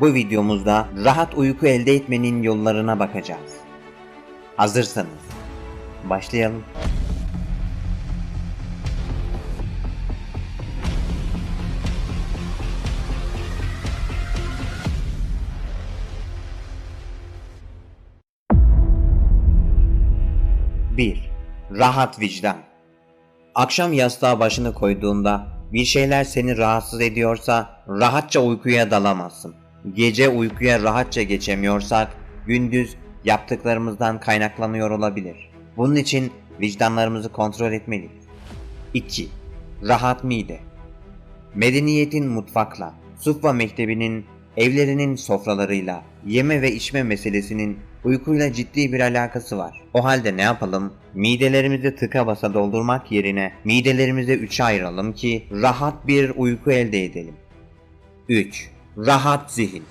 Bu videomuzda rahat uyku elde etmenin yollarına bakacağız. Hazırsanız başlayalım. Bir, Rahat vicdan. Akşam yastığa başını koyduğunda bir şeyler seni rahatsız ediyorsa rahatça uykuya dalamazsın. Gece uykuya rahatça geçemiyorsak gündüz yaptıklarımızdan kaynaklanıyor olabilir. Bunun için vicdanlarımızı kontrol etmeliyiz. 2. Rahat mide. Medeniyetin mutfakla, Suffa Mektebi'nin evlerinin sofralarıyla, yeme ve içme meselesinin uykuyla ciddi bir alakası var. O halde ne yapalım? Midelerimizi tıka basa doldurmak yerine midelerimizi üçe ayıralım ki rahat bir uyku elde edelim. 3. Rahat zihin.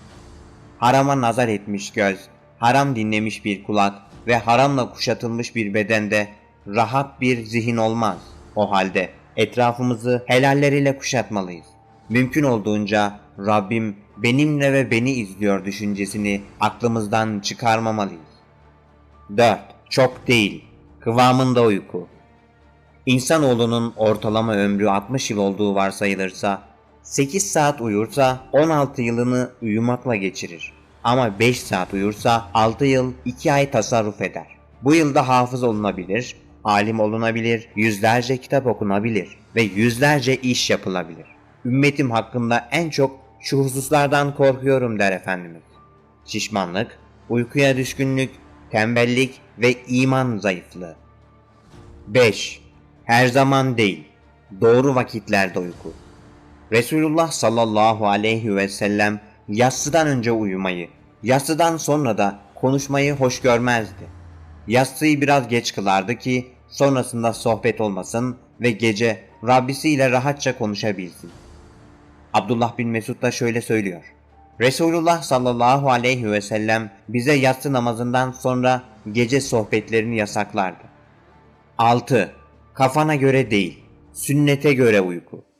Harama nazar etmiş göz, haram dinlemiş bir kulak ve haramla kuşatılmış bir bedende rahat bir zihin olmaz. O halde etrafımızı helalleriyle kuşatmalıyız. Mümkün olduğunca Rabbim benimle ve beni izliyor düşüncesini aklımızdan çıkarmamalıyız. 4. Çok değil. Kıvamında uyku. İnsanoğlunun ortalama ömrü 60 yıl olduğu varsayılırsa 8 saat uyursa 16 yılını uyumakla geçirir. Ama 5 saat uyursa 6 yıl 2 ay tasarruf eder. Bu yılda hafız olunabilir, alim olunabilir, yüzlerce kitap okunabilir ve yüzlerce iş yapılabilir. Ümmetim hakkında en çok şu hususlardan korkuyorum der Efendimiz. Şişmanlık, uykuya düşkünlük, tembellik ve iman zayıflığı. 5. Her zaman değil, doğru vakitlerde uyku. Resulullah sallallahu aleyhi ve sellem yatsıdan önce uyumayı, yatsıdan sonra da konuşmayı hoş görmezdi. Yatsıyı biraz geç kılardı ki sonrasında sohbet olmasın ve gece Rabbisi ile rahatça konuşabilsin. Abdullah bin Mesud da şöyle söylüyor. Resulullah sallallahu aleyhi ve sellem bize yatsı namazından sonra gece sohbetlerini yasaklardı. 6. Kafana göre değil, sünnete göre uyku.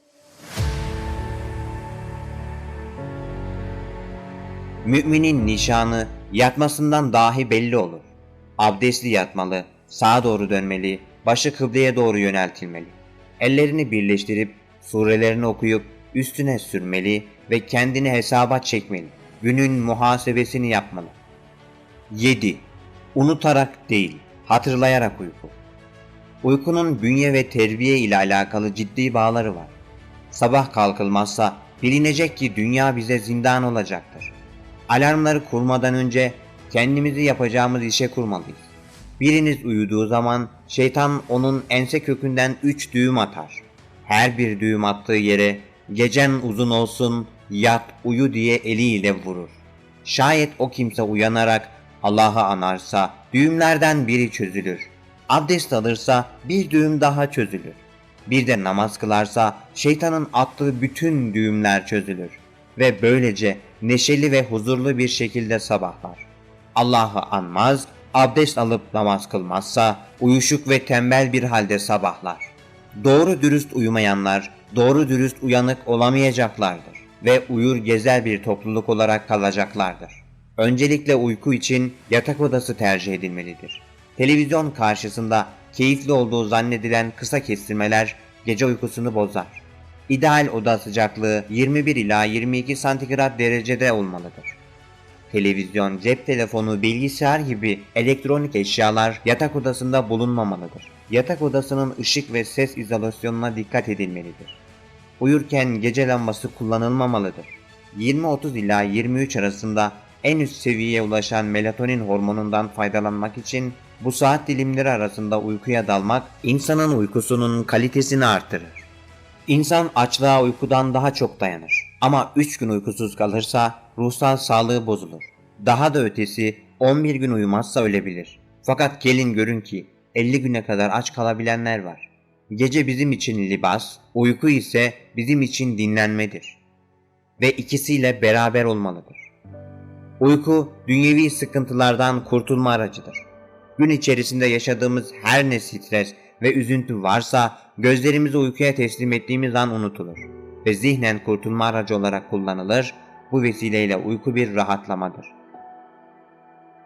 Müminin nişanı yatmasından dahi belli olur. Abdestli yatmalı, sağa doğru dönmeli, başı kıbleye doğru yöneltilmeli. Ellerini birleştirip surelerini okuyup üstüne sürmeli ve kendini hesaba çekmeli. Günün muhasebesini yapmalı. 7. Unutarak değil, hatırlayarak uyku. Uykunun bünye ve terbiye ile alakalı ciddi bağları var. Sabah kalkılmazsa bilinecek ki dünya bize zindan olacaktır. Alarmları kurmadan önce kendimizi yapacağımız işe kurmalıyız. Biriniz uyuduğu zaman şeytan onun ense kökünden üç düğüm atar. Her bir düğüm attığı yere gecen uzun olsun yat uyu diye eliyle vurur. Şayet o kimse uyanarak Allah'ı anarsa düğümlerden biri çözülür. Abdest alırsa bir düğüm daha çözülür. Bir de namaz kılarsa şeytanın attığı bütün düğümler çözülür ve böylece neşeli ve huzurlu bir şekilde sabahlar. Allah'ı anmaz, abdest alıp namaz kılmazsa uyuşuk ve tembel bir halde sabahlar. Doğru dürüst uyumayanlar doğru dürüst uyanık olamayacaklardır ve uyur gezer bir topluluk olarak kalacaklardır. Öncelikle uyku için yatak odası tercih edilmelidir. Televizyon karşısında keyifli olduğu zannedilen kısa kestirmeler gece uykusunu bozar. İdeal oda sıcaklığı 21 ila 22 santigrat derecede olmalıdır. Televizyon, cep telefonu, bilgisayar gibi elektronik eşyalar yatak odasında bulunmamalıdır. Yatak odasının ışık ve ses izolasyonuna dikkat edilmelidir. Uyurken gece lambası kullanılmamalıdır. 20-30 ila 23 arasında en üst seviyeye ulaşan melatonin hormonundan faydalanmak için bu saat dilimleri arasında uykuya dalmak insanın uykusunun kalitesini artırır. İnsan açlığa uykudan daha çok dayanır. Ama 3 gün uykusuz kalırsa ruhsal sağlığı bozulur. Daha da ötesi 11 gün uyumazsa ölebilir. Fakat gelin görün ki 50 güne kadar aç kalabilenler var. Gece bizim için libas, uyku ise bizim için dinlenmedir. Ve ikisiyle beraber olmalıdır. Uyku dünyevi sıkıntılardan kurtulma aracıdır. Gün içerisinde yaşadığımız her ne stres ve üzüntü varsa gözlerimizi uykuya teslim ettiğimiz an unutulur ve zihnen kurtulma aracı olarak kullanılır Bu vesileyle uyku bir rahatlamadır.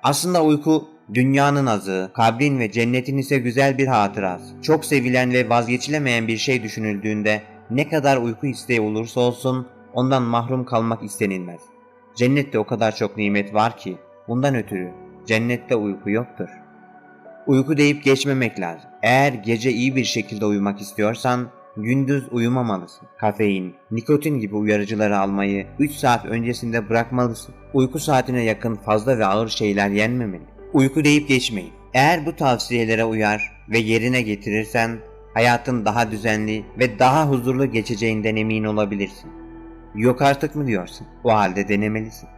Aslında uyku dünyanın azı, kabrin ve cennetin ise güzel bir hatırası. Çok sevilen ve vazgeçilemeyen bir şey düşünüldüğünde ne kadar uyku isteği olursa olsun ondan mahrum kalmak istenilmez. Cennette o kadar çok nimet var ki bundan ötürü cennette uyku yoktur. Uyku deyip geçmemek lazım. Eğer gece iyi bir şekilde uyumak istiyorsan gündüz uyumamalısın. Kafein, nikotin gibi uyarıcıları almayı 3 saat öncesinde bırakmalısın. Uyku saatine yakın fazla ve ağır şeyler yenmemeli. Uyku deyip geçmeyin. Eğer bu tavsiyelere uyar ve yerine getirirsen hayatın daha düzenli ve daha huzurlu geçeceğinden emin olabilirsin. Yok artık mı diyorsun? O halde denemelisin.